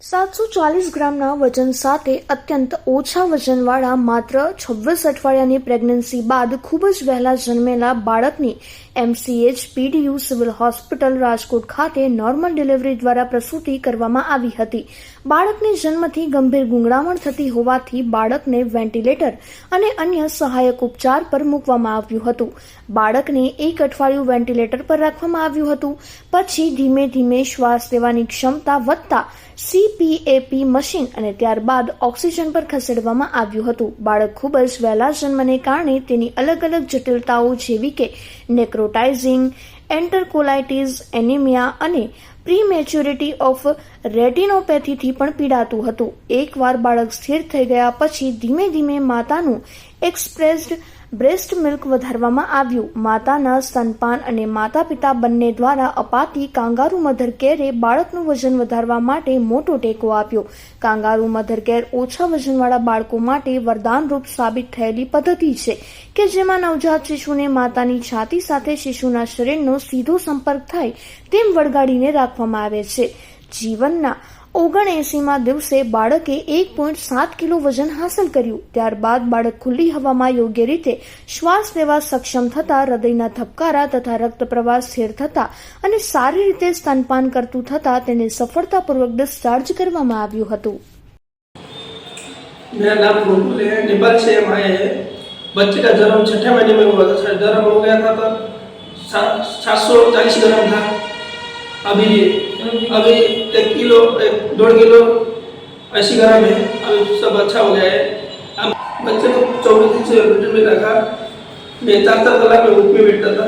સાતસો ચાલીસ ગ્રામના વજન સાથે અત્યંત ઓછા વજનવાળા માત્ર છવ્વીસ અઠવાડિયાની પ્રેગ્નન્સી બાદ ખૂબ જ વહેલા જન્મેલા બાળકની MCH PDU civil hospital Rajkot ખાતે નોર્મલ ડિલિવરી દ્વારા પ્રસૂતિ કરવામાં આવી હતી. બાળકને જન્મથી ગંભીર ગુંગળામણ થતી હોવાથી બાળકને વેન્ટિલેટર અને અન્ય સહાયક ઉપચાર પર મૂકવામાં આવ્યું હતું. બાળકને એક અઠવાડિયું વેન્ટિલેટર પર રાખવામાં આવ્યું હતું. પછી ધીમે ધીમે શ્વાસ લેવાની ક્ષમતા વધતા સીપીએપી મશીન અને ત્યારબાદ ઓક્સિજન પર ખસેડવામાં આવ્યું હતું. બાળક ખૂબ જ વહેલા જન્મને કારણે તેની અલગ અલગ જટિલતાઓ જેવી કે નેક્રોટાઇઝિંગ, એન્ટરકોલાઇટિસ, એનિમિયા અને પ્રીમેચ્યોરિટી ઓફ રેટિનોપેથીથી પણ પીડાતું હતું. એકવાર બાળક સ્થિર થઈ ગયા પછી ધીમે ધીમે માતાનું એક્સપ્રેસ્ડ બ્રેસ્ટ મિલ્ક વધારવામાં આવ્યું. માતાના સ્તનપાન અને માતા પિતા બંને દ્વારા અપાતી કાંગારુ મધર કેરે બાળકનું વજન વધારવા માટે મોટો ટેકો આપ્યો. કાંગારુ મધર કેર ઓછા વજનવાળા બાળકો માટે વરદાનરૂપ સાબિત થયેલી પદ્ધતિ છે કે જેમાં નવજાત શિશુને માતાની છાતી સાથે શિશુના શરીરનો સીધો સંપર્ક થાય તેમ વળગાડીને રાખવામાં આવે છે. જીવનના ઓગણએસીમાં દિવસે બાળકે એક પોઈન્ટ સાત કિલો વજન હાંસલ કર્યું ત્યારબાદ બાળક ખુલ્લી હવામાં યોગ્ય રીતે શ્વાસ લેવા સક્ષમ થતા હૃદયના ધબકારા તથા રક્ત પ્રવાહ સ્થિર થતા અને સારી રીતે સ્તનપાન કરતું થતા તેને સફળતાપૂર્વક ડિસ્ચાર્જ કરવામાં આવ્યું હતું मेरा नाम बुलबुल है निबल से हम आए हैं बच्चे का जन्म छठे महीने में हुआ था जन्म हो गया था तब सात सौ चालीस ग्राम था अभी अभी एक किलो एक डेढ़ किलो अस्सी ग्राम है अभी सब अच्छा हो गया है अब बच्चे को चौबीस दिन से हॉस्पिटल में रखा मैं चार चार कलाक में उठ में बैठता था